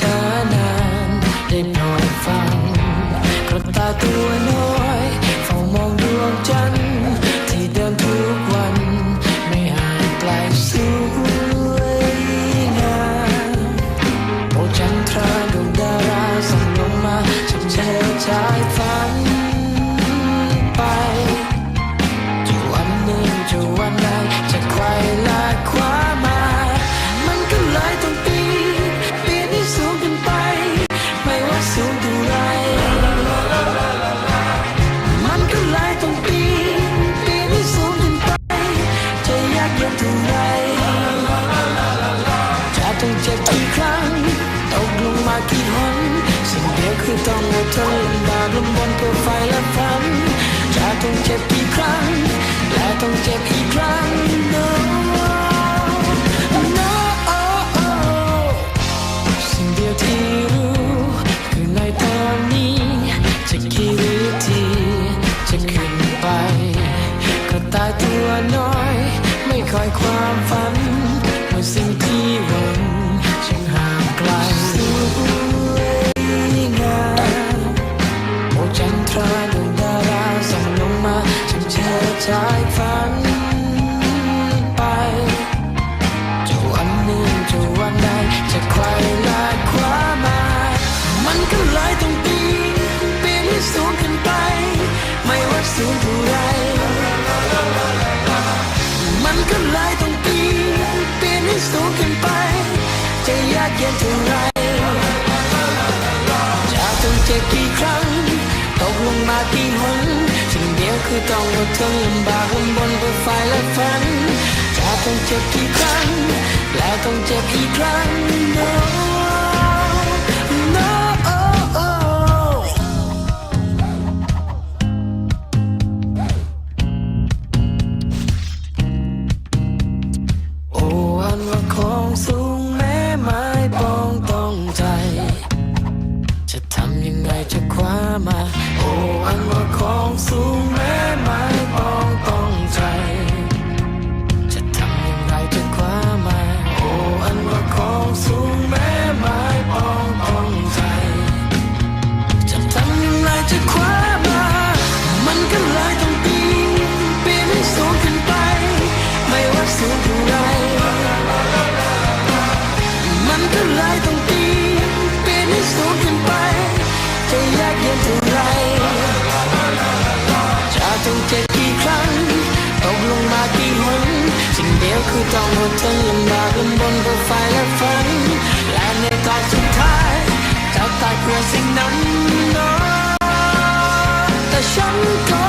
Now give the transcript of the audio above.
ช้านานได้โปรดฟังกระตายตัวน้อยเฝ้ามองดวงจันทร์ที่เดิน จะยากเย็นเท่าไรจะต้องเจ็บกี่ครั้งตกลงมากี่หนสิ่งเดียวคือต้องอดทนลำบากลำบนเพื่อไฟและฝันจะต้องเจ็บกี่ครั้งและต้องเจ็บอีกครั้ง คอยความฝันเมื่อสิ่งที่หวังจึงห่างไกล จะยากเย็นเท่าไรจะต้องเจ็บกี่ครั้งตกลงมากี่หนสิ่งเดียวคือต้องอดทนลำบากลำบนบนไฟและฝันจะต้องเจ็บกี่ครั้ง แล้วต้องเจ็บอีกครั้ง มา โอ้อันว่าของสูง คือต้องอดทนลำบากลำบนผู้ไฟและฝัน และในตอนสุดท้ายจะตายเพื่อสิ่งนั้นนะแต่ฉันก็